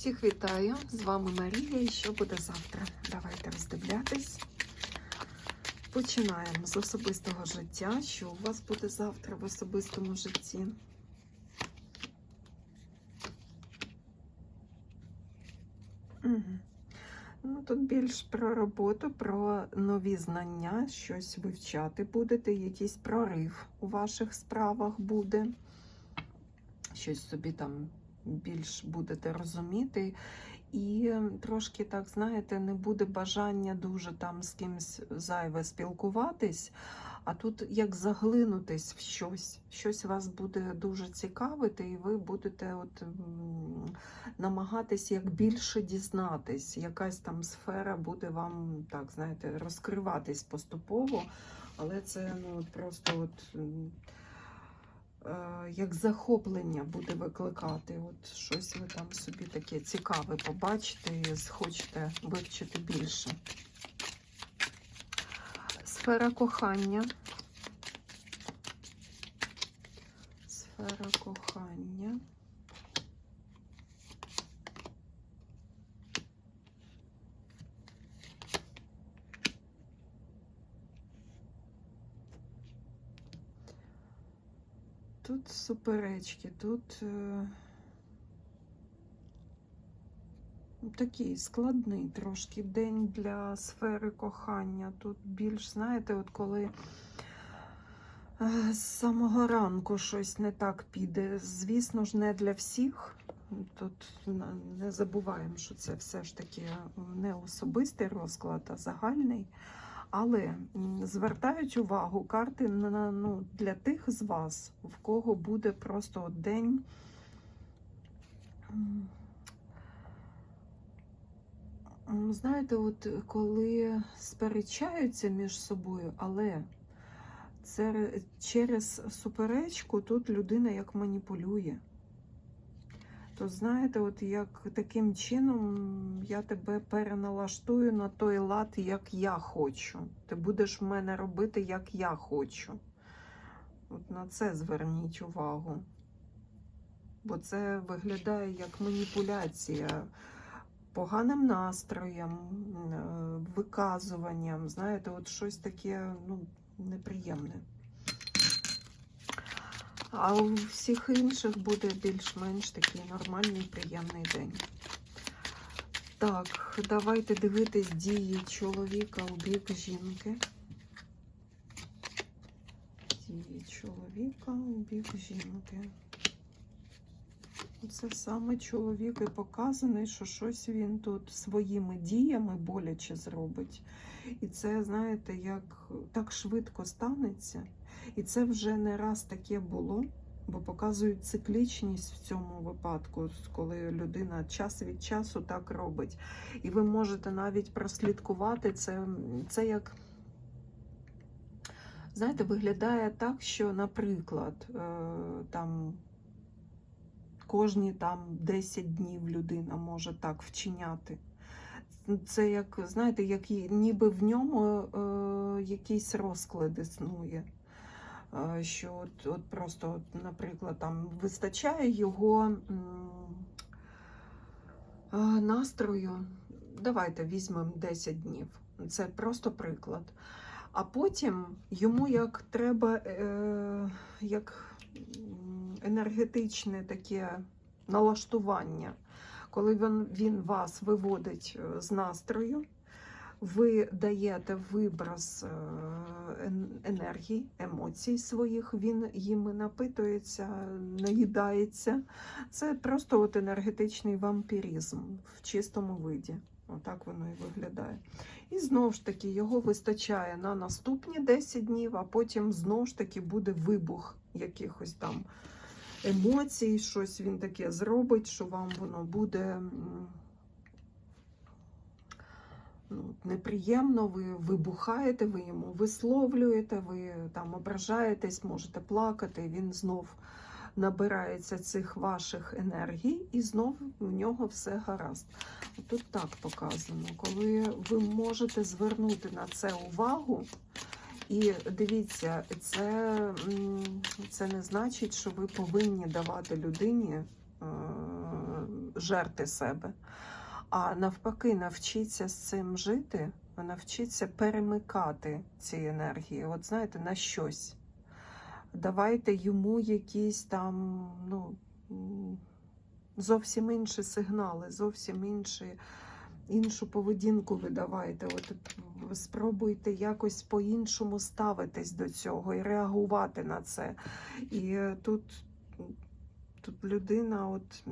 Всіх вітаю! З вами Марія. І що буде завтра? Давайте роздивлятись. Починаємо з особистого життя. Що у вас буде завтра в особистому житті? Угу. Ну, тут більш про роботу, про нові знання, щось вивчати будете, якийсь прорив у ваших справах буде. Щось собі там більш будете розуміти. І трошки, так, знаєте, не буде бажання дуже там з кимось зайве спілкуватись, а тут як заглинутись в щось. Щось вас буде дуже цікавити, і ви будете от, намагатись як більше дізнатись. Якась там сфера буде вам, так, знаєте, розкриватись поступово, але це ну, просто от. Е, як захоплення буде викликати. От щось ви там собі таке цікаве побачите і хочете вивчити більше. Сфера кохання. Сфера кохання. Тут суперечки, тут е, такий складний трошки день для сфери кохання. Тут більш, знаєте, от коли е, з самого ранку щось не так піде. Звісно ж, не для всіх. Тут не забуваємо, що це все ж таки не особистий розклад, а загальний. Але звертають увагу карти на ну, для тих з вас, в кого буде просто день. Знаєте, от коли сперечаються між собою, але це через суперечку тут людина як маніпулює. То знаєте, от як таким чином я тебе переналаштую на той лад, як я хочу. Ти будеш в мене робити, як я хочу. От на це зверніть увагу. Бо це виглядає як маніпуляція поганим настроєм, е, виказуванням. Знаєте, от щось таке ну, неприємне. А у всіх інших буде більш-менш такий нормальний, приємний день. Так, давайте дивитись дії чоловіка у бік жінки. Дії чоловіка у бік жінки. Це саме чоловік і показаний, що щось він тут своїми діями боляче зробить. І це, знаєте, як так швидко станеться. І це вже не раз таке було, бо показують циклічність в цьому випадку, коли людина час від часу так робить. І ви можете навіть прослідкувати це, це як. Знаєте, виглядає так, що, наприклад, е, там кожні там 10 днів людина може так вчиняти. Це як, знаєте, як ніби в ньому е, якийсь розклад існує. Е, що от, от просто, от, наприклад, там вистачає його е, настрою. Давайте візьмемо 10 днів. Це просто приклад. А потім йому як треба е, як енергетичне таке налаштування, коли він, він вас виводить е, з настрою, ви даєте вибраз е, енергії, емоцій своїх, він їми напитується, наїдається. Це просто от енергетичний вампіризм в чистому виді. Отак воно і виглядає. І знову ж таки його вистачає на наступні 10 днів, а потім знову ж таки буде вибух якихось там емоцій, щось він таке зробить, що вам воно буде ну, неприємно, ви вибухаєте, ви йому висловлюєте, ви там ображаєтесь, можете плакати, він знов набирається цих ваших енергій, і знов в нього все гаразд. Тут так показано, коли ви можете звернути на це увагу. І дивіться, це, це не значить, що ви повинні давати людині е, жерти себе. А навпаки, навчіться з цим жити, навчіться перемикати ці енергії. От знаєте, на щось. Давайте йому якісь там, ну, зовсім інші сигнали, зовсім інші, іншу поведінку ви давайте. От спробуйте якось по-іншому ставитись до цього і реагувати на це. І тут, тут людина, от.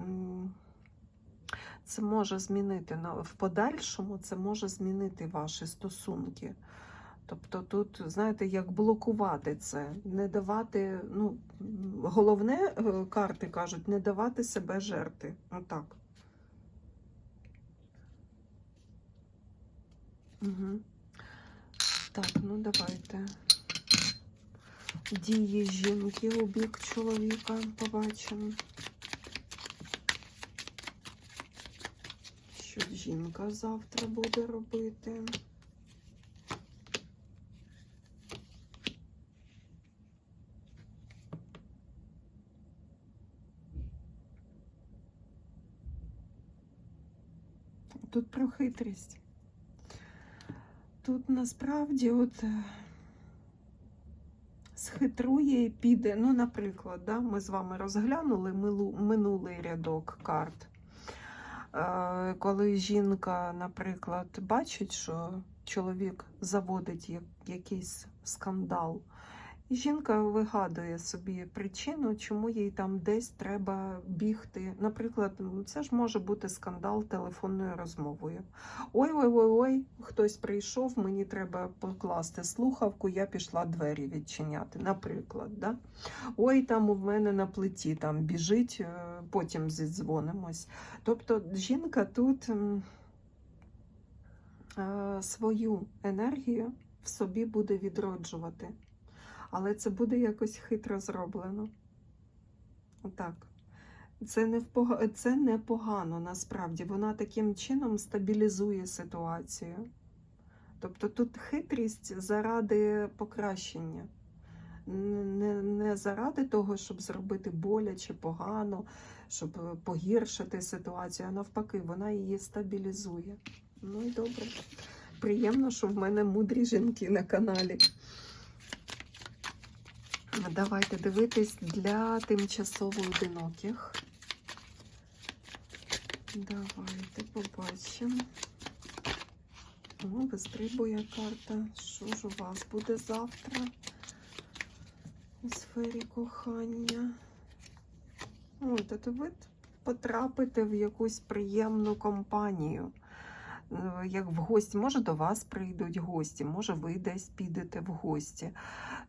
це може змінити в подальшому, це може змінити ваші стосунки. Тобто тут, знаєте, як блокувати це, не давати, ну, головне, е, карти кажуть, не давати себе жерти. Отак. Угу. Так, ну давайте. Дії жінки у бік чоловіка побачимо. Що жінка завтра буде робити? Тут про хитрість. Тут насправді от е, схитрує і піде. Ну, наприклад, да, ми з вами розглянули минулий рядок карт. Е, Коли жінка, наприклад, бачить, що чоловік заводить якийсь скандал, жінка вигадує собі причину, чому їй там десь треба бігти. Наприклад, це ж може бути скандал телефонною розмовою. Ой, ой, ой, ой, хтось прийшов, мені треба покласти слухавку, я пішла двері відчиняти. Наприклад, да? ой, там у мене на плиті там біжить, е, потім зідзвонимось. Тобто жінка тут е, свою енергію в собі буде відроджувати. Але це буде якось хитро зроблено. Отак. Це не, впога... це не погано насправді. Вона таким чином стабілізує ситуацію. Тобто тут хитрість заради покращення. Не, не заради того, щоб зробити боляче, погано, щоб погіршити ситуацію, а навпаки, вона її стабілізує. Ну і добре. Приємно, що в мене мудрі жінки на каналі. Давайте дивитись для тимчасово одиноких. Давайте побачимо. О, вистрибує карта. Що ж у вас буде завтра у сфері кохання? О, то ви потрапите в якусь приємну компанію. Е, Як в гості, може до вас прийдуть гості, може ви десь підете в гості.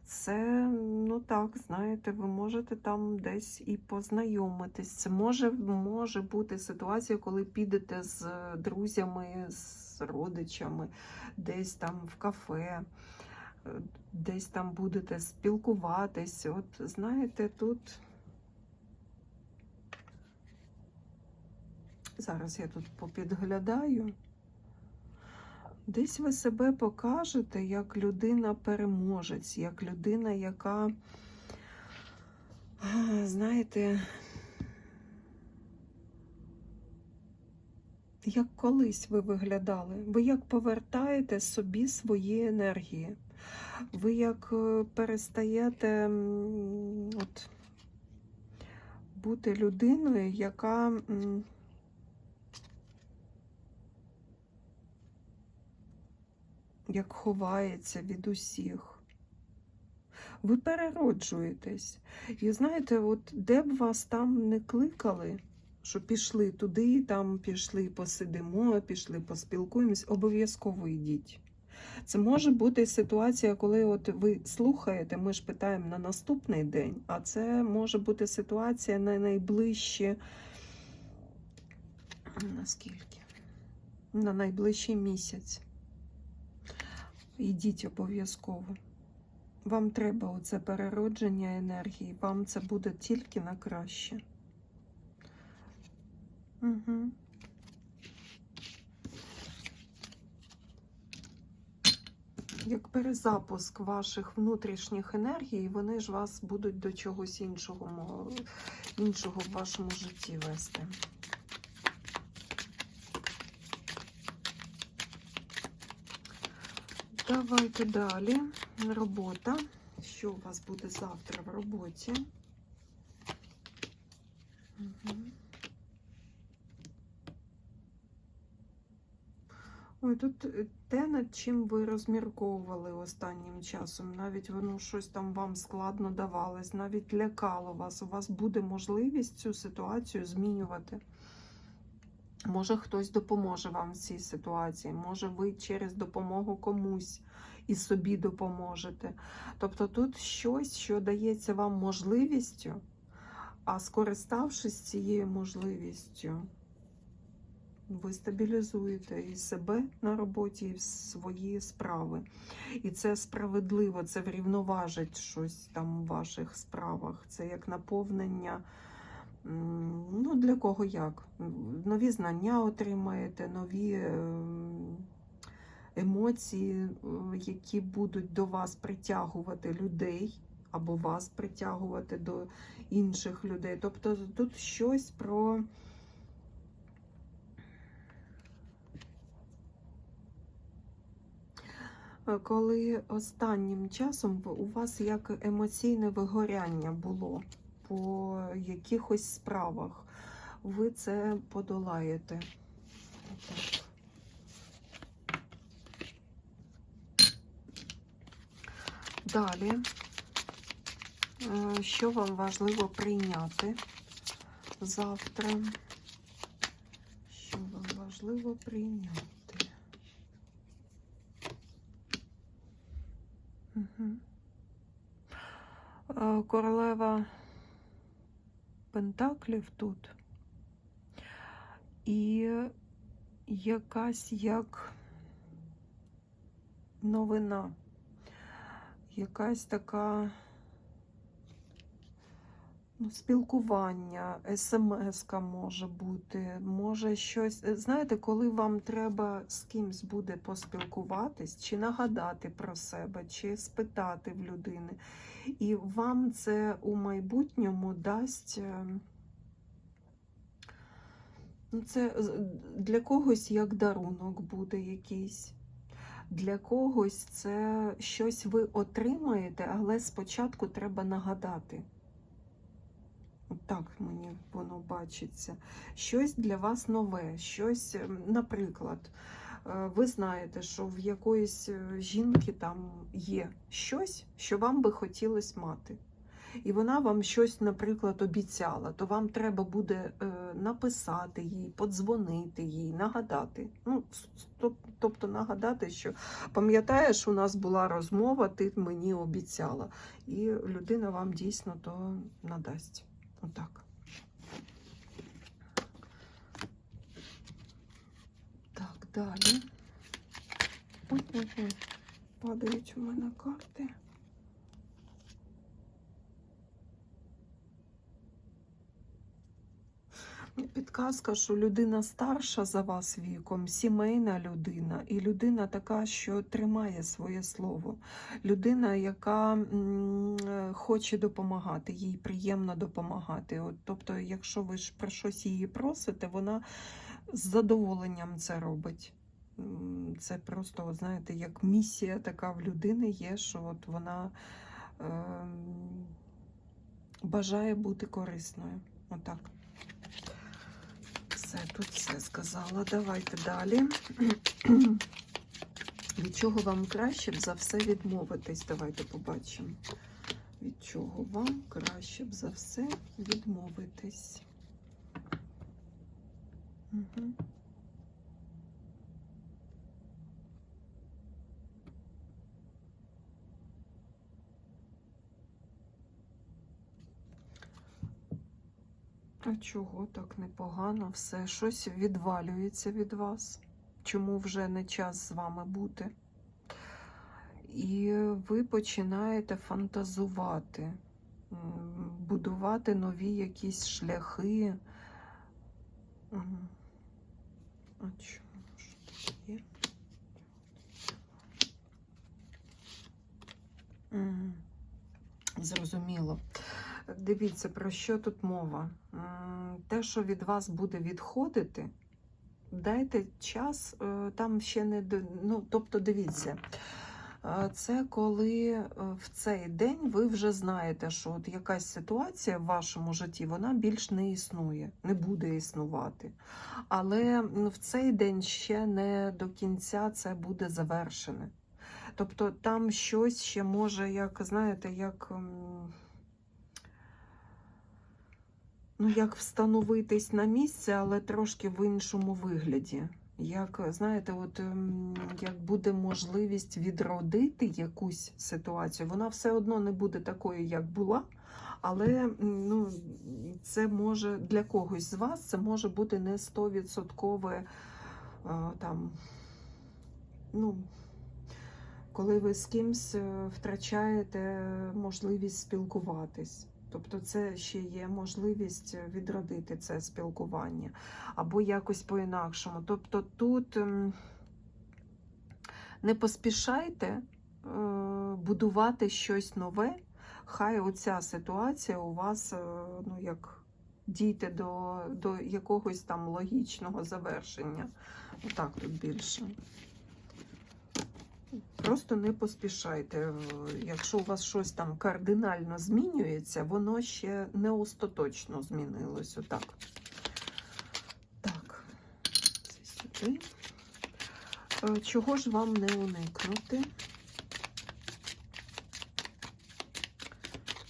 Це, ну так, знаєте, ви можете там десь і познайомитись. Це може, може бути ситуація, коли підете з друзями, з родичами, десь там в кафе, е, десь там будете спілкуватись. От знаєте, тут. Зараз я тут попідглядаю. Десь ви себе покажете як людина-переможець, як людина, яка, знаєте, як колись ви виглядали. Ви як повертаєте собі свої енергії. Ви як е, перестаєте от, бути людиною, яка. Як ховається від усіх. Ви перероджуєтесь. І знаєте, от де б вас там не кликали, що пішли туди, там пішли, посидимо, пішли, поспілкуємось, обов'язково йдіть. Це може бути ситуація, коли от ви слухаєте, ми ж питаємо на наступний день, а це може бути ситуація на найближчі. Наскільки? На найближчий місяць. Йдіть обов'язково. Вам треба оце переродження енергії, вам це буде тільки на краще. Угу. Як перезапуск ваших внутрішніх енергій, вони ж вас будуть до чогось іншого, іншого в вашому житті вести. Давайте далі. Робота. Що у вас буде завтра в роботі? Ой, тут е, те, над чим ви розмірковували останнім часом, навіть воно щось там вам складно давалось, навіть лякало вас. У вас буде можливість цю ситуацію змінювати. Може, хтось допоможе вам в цій ситуації, може, ви через допомогу комусь і собі допоможете. Тобто тут щось, що дається вам можливістю, а скориставшись цією можливістю, ви стабілізуєте і себе на роботі, і свої справи. І це справедливо, це врівноважить щось там у ваших справах. Це як наповнення. Ну, для кого як? Нові знання отримаєте, нові ем, емоції, е, які будуть до вас притягувати людей, або вас притягувати до інших людей. Тобто тут щось про. Е, Коли останнім часом у вас як емоційне вигоряння було по якихось справах, ви це подолаєте. Далі, е, що вам важливо прийняти завтра? Що вам важливо прийняти? Угу. Королева Пентаклів тут. І якась як новина, якась така спілкування, смс-ка може бути, може щось. е, Знаєте, коли вам треба з кимсь буде поспілкуватись, чи нагадати про себе, чи спитати в людини, і вам це у майбутньому дасть. е, Ну, це для когось як дарунок буде якийсь. Для когось це щось ви отримаєте, але спочатку треба нагадати. Так мені воно бачиться. Щось для вас нове, щось, ем, наприклад, е, ви знаєте, що в якоїсь е, жінки там є щось, що вам би хотілося мати. І вона вам щось, наприклад, обіцяла, то вам треба буде е, написати їй, подзвонити їй, нагадати. Ну, тобто нагадати, що пам'ятаєш, у нас була розмова, ти мені обіцяла. І людина вам дійсно то надасть. Отак. Так, далі. Ой-ой-ой, падають у мене карти. Підказка, що людина старша за вас віком, сімейна людина, і людина така, що тримає своє слово. Людина, яка е, хоче допомагати, їй приємно допомагати. От, тобто, якщо ви ж про щось її просите, вона з задоволенням це робить. Це просто, знаєте, як місія така в людини є, що от вона ем, бажає бути корисною. Отак. Все, тут все сказала. Давайте далі. Від чого вам краще б за все відмовитись? Давайте побачимо. Від чого вам краще б за все відмовитись? Угу. А чого так непогано все? Щось відвалюється від вас. Чому вже не час з вами бути? І ви починаєте фантазувати, будувати нові якісь шляхи. А чому ж тут є? Зрозуміло. Дивіться, про що тут мова. Те, що від вас буде відходити, дайте час, е, там ще не ну, тобто, дивіться. Е, Це коли е, в цей день ви вже знаєте, що от якась ситуація в вашому житті вона більш не існує, не буде існувати. Але в цей день ще не до кінця це буде завершене. Тобто там щось ще може, як знаєте, як. Ну, як встановитись на місце, але трошки в іншому вигляді. Як знаєте, от ем, як буде можливість відродити якусь ситуацію, вона все одно не буде такою, як була. Але ну, це може для когось з вас це може бути не 100% е, там, ну, коли ви з кимсь е, втрачаєте можливість спілкуватись. Тобто це ще є можливість відродити це спілкування або якось по-інакшому. Тобто тут ем, не поспішайте е, будувати щось нове, хай оця ситуація у вас е, ну, як дійте до, до якогось там логічного завершення. Отак тут більше. Просто не поспішайте. Е, Якщо у вас щось там кардинально змінюється, воно ще не остаточно змінилось. Отак. Так, це сюди. Е, Чого ж вам не уникнути?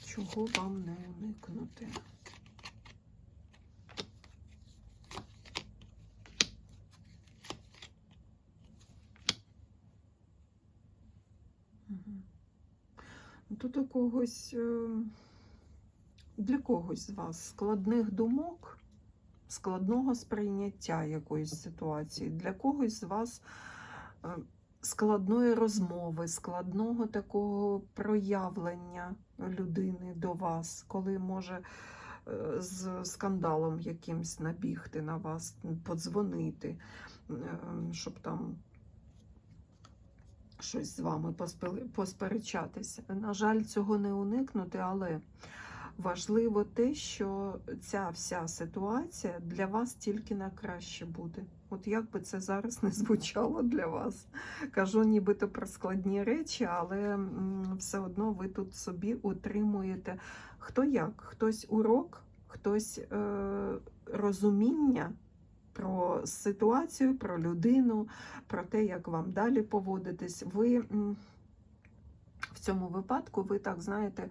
Чого вам не уникнути? Тут у когось е, для когось з вас складних думок, складного сприйняття якоїсь ситуації, для когось з вас е, складної розмови, складного такого проявлення людини до вас, коли може е, з скандалом якимсь набігти на вас, подзвонити, щоб там щось з вами посперечатися. На жаль, цього не уникнути, але важливо те, що ця вся ситуація для вас тільки на краще буде. От як би це зараз не звучало для вас. Кажу нібито про складні речі, але все одно ви тут собі утримуєте хто як, хтось урок, хтось е, розуміння про ситуацію, про людину, про те, як вам далі поводитись. Ви в цьому випадку, ви так знаєте,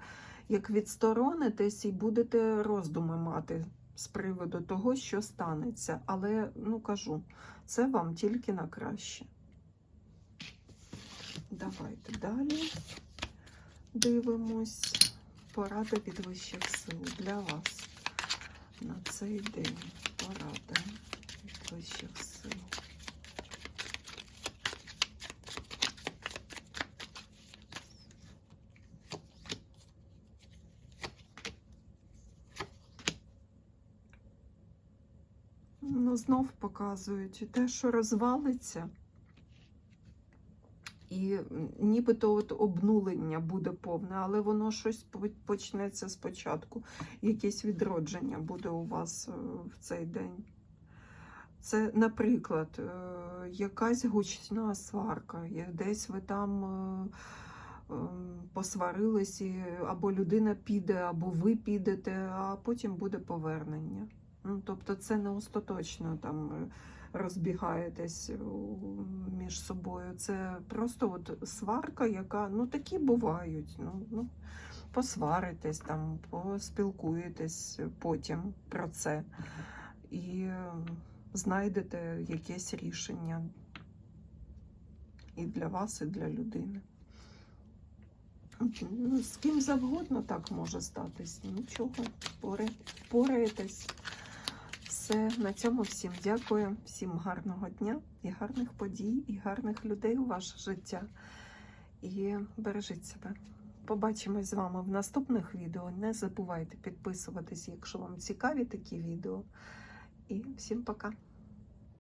як відсторонитесь і будете роздуми мати з приводу того, що станеться. Але, ну кажу, це вам тільки на краще. Давайте далі дивимось. Порада від вищих сил для вас на цей день. Порада вищих. Ну, знов показують те, що розвалиться, і нібито от обнулення буде повне, але воно щось почнеться спочатку. Якесь відродження буде у вас е, в цей день. Це, наприклад, е, якась гучна сварка, десь ви там е, ем, посварились, або людина піде, або ви підете, а потім буде повернення. Ну, тобто це не остаточно там е, розбігаєтесь між собою. Це просто от сварка, яка ну такі бувають. Ну, ну, посваритесь там, поспілкуєтесь потім про це і е, знайдете якесь рішення і для вас, і для людини. Ну, з ким завгодно так може статись. Нічого, впора- впораєтесь. Все, на цьому всім дякую, всім гарного дня і гарних подій, і гарних людей у ваше життя. І бережіть себе. Побачимось з вами в наступних відео. Не забувайте підписуватись, якщо вам цікаві такі відео. І всім пока!